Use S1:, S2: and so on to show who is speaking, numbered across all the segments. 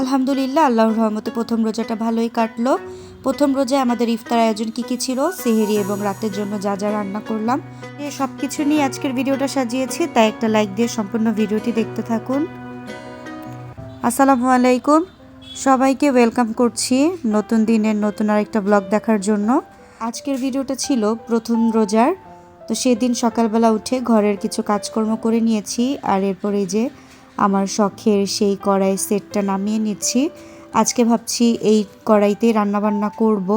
S1: আলহামদুলিল্লাহ, আল্লাহর রহমতে প্রথম রোজাটা ভালোই কাটলো। প্রথম রোজায় আমাদের ইফতার আয়োজন কি কি ছিল, সেহেরি এবং রাতের জন্য যা যা রান্না করলাম। এ সব কিছু নিয়ে আজকের ভিডিওটা সাজিয়েছি, তাই একটা লাইক দিয়ে সম্পূর্ণ ভিডিওটি দেখতে থাকুন। আসসালামু আলাইকুম, সবাইকে ওয়েলকাম করছি নতুন দিনের নতুন আরেকটা ব্লগ দেখার জন্য। আজকের ভিডিওটা ছিল প্রথম রোজার, তো সেদিন সকালবেলা উঠে ঘরের কিছু কাজকর্ম করে নিয়েছি, আর এরপরে যে আমার শখের সেই কড়াই সেটটা নামিয়ে নিচ্ছি। আজকে ভাবছি এই কড়াইতেই রান্নাবান্না করব।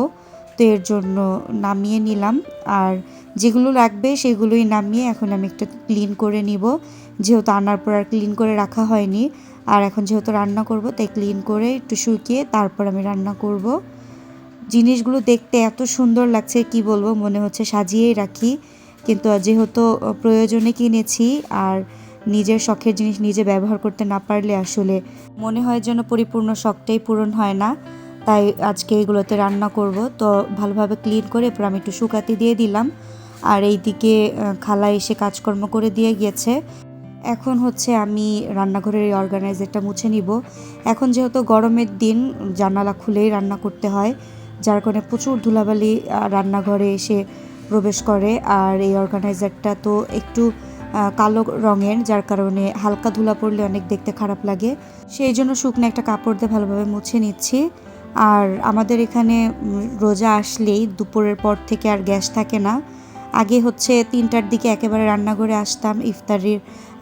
S1: তো এর জন্য নামিয়ে নিলাম। আর যেগুলো লাগবে সেগুলোই নামিয়ে এখন আমি একটা ক্লিন করে নিব। যেহেতু আনার পর আর ক্লিন করে রাখা হয়নি, আর এখন যেহেতু রান্না করব, তাই ক্লিন করে একটু শুকিয়ে তারপর আমি রান্না করব। জিনিসগুলো দেখতে এত সুন্দর লাগছে, কি বলব, মনে হচ্ছে সাজিয়েই রাখি। কিন্তু যেহেতু প্রয়োজনে কিনেছি, আর নিজের শখের জিনিস নিজে ব্যবহার করতে না পারলে আসলে মনে হয় যেন পরিপূর্ণ শখটাই পূরণ হয় না। তাই আজকে এগুলোতে রান্না করব। তো ভালোভাবে ক্লিন করে এরপর আমি একটু শুকাতে দিয়ে দিলাম। আর এইদিকে খালা এসে কাজকর্ম করে দিয়ে গিয়েছে। এখন হচ্ছে আমি রান্নাঘরের এই অর্গানাইজারটা মুছে নিব। এখন যেহেতু গরমের দিন, জানালা খুলেই রান্না করতে হয়, যার কারণে প্রচুর ধুলাবালি রান্নাঘরে এসে প্রবেশ করে। আর এই অর্গানাইজারটা তো একটু কালো রঙের, যার কারণে হালকা ধুলা পড়লে অনেক দেখতে খারাপ লাগে। সেই জন্য শুকনো একটা কাপড় দিয়ে ভালোভাবে মুছে নিচ্ছি। আর আমাদের এখানে রোজা আসলেই দুপুরের পর থেকে আর গ্যাস থাকে না। আগে হচ্ছে তিনটার দিকে একেবারে রান্নাঘরে আসতাম, ইফতারির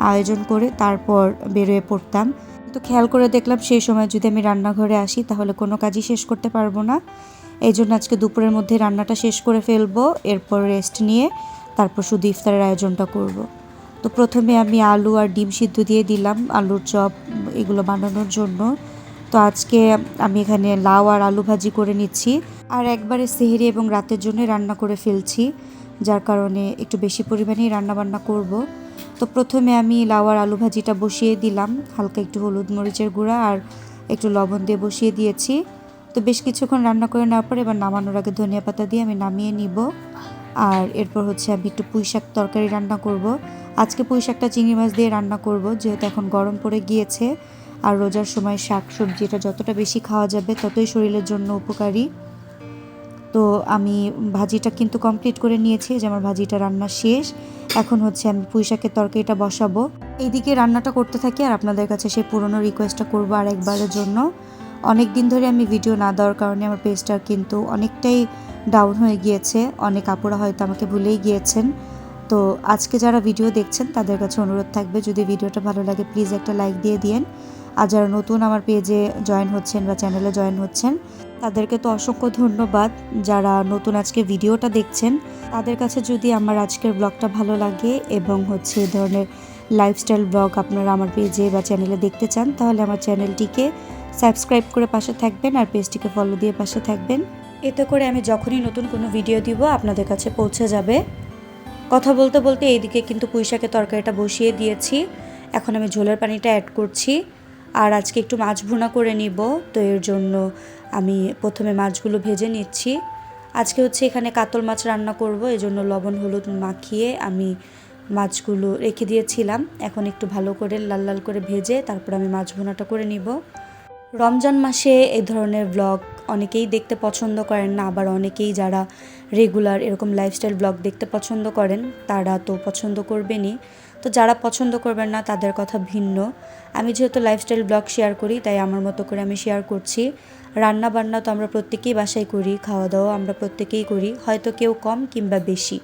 S1: আয়োজন করে তারপর বেরোয় পড়তাম। তো খেয়াল করে দেখলাম সেই সময় যদি আমি রান্নাঘরে আসি, তাহলে কোনো কাজই শেষ করতে পারব না। এই জন্য আজকে দুপুরের মধ্যে রান্নাটা শেষ করে ফেলব, এরপর রেস্ট নিয়ে তারপর শুধু ইফতারের আয়োজনটা করব। তো প্রথমে আমি আলু আর ডিম সিদ্ধ দিয়ে দিলাম, আলুর চপ এগুলো বানানোর জন্য। তো আজকে আমি এখানে লাউ আর আলু ভাজি করে নিচ্ছি। আর একবারে সেহেরি এবং রাতের জন্য রান্না করে ফেলছি, যার কারণে একটু বেশি পরিমাণেই রান্না বান্না করব। তো প্রথমে আমি লাউ আর আলু ভাজিটা বসিয়ে দিলাম, হালকা একটু হলুদ মরিচের গুঁড়া আর একটু লবণ দিয়ে বসিয়ে দিয়েছি। তো বেশ কিছুক্ষণ রান্না করে নেওয়ার পর এবার নামানোর আগে ধনিয়া পাতা দিয়ে আমি নামিয়ে নিব। আর এরপর হচ্ছে আমি একটু পুঁই শাক তরকারি রান্না করব। আজকে পুঁই শাকটা চিংড়ি মাছ দিয়ে রান্না করব, যেহেতু এখন গরম পড়ে গিয়েছে। আর রোজার সময় শাক সবজিটা যতটা বেশি খাওয়া যাবে, ততই শরীরের জন্য উপকারী। তো আমি ভাজিটা কিন্তু কমপ্লিট করে নিয়েছি যে আমার ভাজিটা রান্না শেষ। এখন হচ্ছে আমি পুঁই শাকের তরকারিটা বসাবো। এইদিকে রান্নাটা করতে থাকি, আর আপনাদের কাছে সেই পুরনো রিকোয়েস্টটা করব আর একবারের জন্য। অনেক দিন ধরে আমি ভিডিও না দেওয়ার কারণে আমার পেজটা কিন্তু অনেকটাই ডাউন হয়ে গিয়েছে। অনেক আপুরা হয়তো আমাকে ভুলেই গিয়েছেন। তো আজকে যারা ভিডিও দেখছেন, তাদের কাছে অনুরোধ থাকবে, যদি ভিডিওটা ভালো লাগে প্লিজ একটা লাইক দিয়ে দিন আর যারা নতুন আমার পেজে জয়েন হচ্ছেন বা চ্যানেলে জয়েন হচ্ছেন, তাদেরকে তো অসংখ্য ধন্যবাদ। যারা নতুন আজকে ভিডিওটা দেখছেন, তাদের কাছে যদি আমার আজকের ব্লগটা ভালো লাগে এবং হচ্ছে এ ধরনের লাইফস্টাইল ব্লগ আপনারা আমার পেজে বা চ্যানেলে দেখতে চান, তাহলে আমার চ্যানেলটিকে সাবস্ক্রাইব করে পাশে থাকবেন আর পেজটিকে ফলো দিয়ে পাশে থাকবেন। এতে করে আমি যখনই নতুন কোনো ভিডিও দিব, আপনাদের কাছে পৌঁছে যাবে। কথা বলতে বলতে এইদিকে কিন্তু পুঁইশাকের তরকারিটা বসিয়ে দিয়েছি। এখন আমি ঝোলের পানিটা অ্যাড করছি। আর আজকে একটু মাছ ভুনা করে নিব, তো এর জন্য আমি প্রথমে মাছগুলো ভেজে নিচ্ছি। আজকে হচ্ছে এখানে কাতল মাছ রান্না করব এই জন্য লবণ, হলুদ মাখিয়ে আমি মাছগুলো রেখে দিয়েছিলাম। এখন একটু ভালো করে লাল লাল করে ভেজে তারপর আমি মাছ ভুনাটা করে নিব। রমজান মাসে এই ধরনের ব্লগ অনেকেই দেখতে পছন্দ করেন না, আবার অনেকেই যারা রেগুলার এরকম লাইফস্টাইল ব্লগ দেখতে পছন্দ করেন, তারা তো পছন্দ করবেনই। তো যারা পছন্দ করবেন না, তাদের কথা ভিন্ন। আমি যেহেতু লাইফস্টাইল ব্লগ শেয়ার করি, তাই আমার মতো করে আমি শেয়ার করছি। রান্না বান্না তো আমরা প্রত্যেকেই বাসায় করি খাওয়া দাওয়া আমরা প্রত্যেকেই করি, হয়তো কেউ কম কিংবা বেশি।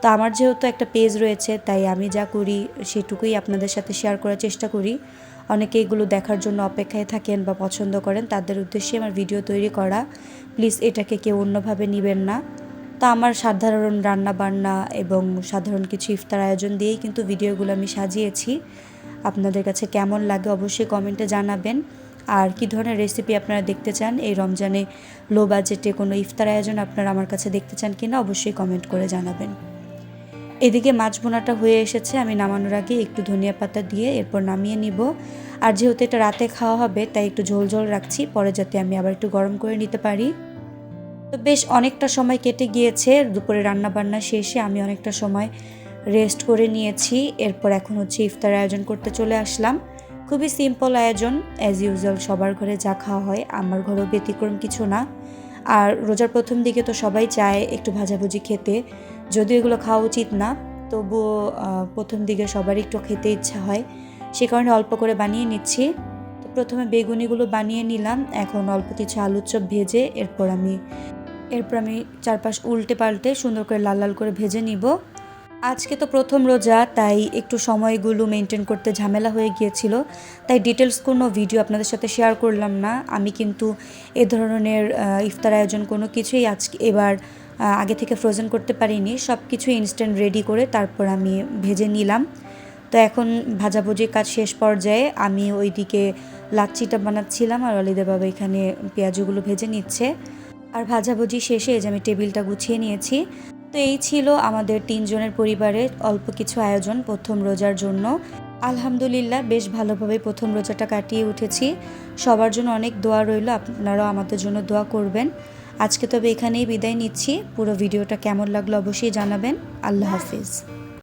S1: তো আমার যেহেতু একটা পেজ রয়েছে, তাই আমি যা করি সেটুকুই আপনাদের সাথে শেয়ার করার চেষ্টা করি। অনেকে এগুলো দেখার জন্য অপেক্ষায় থাকেন বা পছন্দ করেন, তাদের উদ্দেশ্যে আমার ভিডিও তৈরি করা। প্লিজ এটাকে কেউ অন্যভাবে নেবেন না। তো আমার সাধারণ রান্না বান্না এবং সাধারণ কিছু ইফতার আয়োজন দিয়েই কিন্তু ভিডিওগুলো আমি সাজিয়েছি। আপনাদের কাছে কেমন লাগে অবশ্যই কমেন্টে জানাবেন। আর কি ধরনের রেসিপি আপনারা দেখতে চান, এই রমজানে লো বাজেটে কোনো ইফতার আয়োজন আপনারা আমার কাছে দেখতে চান কিনা অবশ্যই কমেন্ট করে জানাবেন। এদিকে মাছ বোনাটা হয়ে এসেছে, আমি নামানোর আগে একটু ধনিয়া পাতা দিয়ে এরপর নামিয়ে নিব। আর যেহেতু এটা রাতে খাওয়া হবে, তাই একটু ঝোল ঝোল রাখছি, পরে যাতে আমি আবার একটু গরম করে নিতে পারি। তো বেশ অনেকটা সময় কেটে গিয়েছে, দুপুরে রান্না বান্না শেষে আমি অনেকটা সময় রেস্ট করে নিয়েছি। এরপর এখন হচ্ছে ইফতার আয়োজন করতে চলে আসলাম। খুবই সিম্পল আয়োজন অ্যাজ ইউজুয়াল সবার ঘরে যা খাওয়া হয়, আমার ঘরেও ব্যতিক্রম কিছু না। আর রোজার প্রথম দিকে তো সবাই চায় একটু ভাজাভুজি খেতে। যদিও এগুলো খাওয়া উচিত না, তবুও প্রথম দিকে সবারই একটু খেতে ইচ্ছা হয়। সে কারণে অল্প করে বানিয়ে নিচ্ছি। তো প্রথমে বেগুনিগুলো বানিয়ে নিলাম, এখন অল্প কিছু আলুর চপ ভেজে এরপর আমি এরপর আমি চারপাশ উল্টে পাল্টে সুন্দর করে লাল লাল করে ভেজে নিব। আজকে তো প্রথম রোজা, তাই একটু সময়গুলো মেনটেন করতে ঝামেলা হয়ে গিয়েছিল। তাই ডিটেলস কোনো ভিডিও আপনাদের সাথে শেয়ার করলাম না। আমি কিন্তু এ ধরনের ইফতার আয়োজন কোনো কিছুই আজকে, এবার আগে থেকে ফ্রোজেন করতে পারিনি। সব কিছু ইনস্ট্যান্ট রেডি করে তারপর আমি ভেজে নিলাম। তো এখন ভাজাভুজির কাজ শেষ পর্যায়ে আমি ওইদিকে লাচ্ছিটা বানাচ্ছিলাম আর অলিদা বাবা এখানে পেঁয়াজগুলো ভেজে নিচ্ছে। আর ভাজাভুজি শেষে যে আমি টেবিলটা গুছিয়ে নিয়েছি। তো এই ছিল আমাদের তিনজনের পরিবারের অল্প কিছু আয়োজন প্রথম রোজার জন্য। আলহামদুলিল্লাহ, বেশ ভালোভাবে প্রথম রোজাটা কাটিয়ে উঠেছি। সবার জন্য অনেক দোয়া রইল, আপনারাও আমাদের জন্য দোয়া করবেন। আজকে তবে এখানেই বিদায় নিচ্ছি। পুরো ভিডিওটা কেমন লাগল অবশ্যই জানাবেন। আল্লাহ হাফিজ।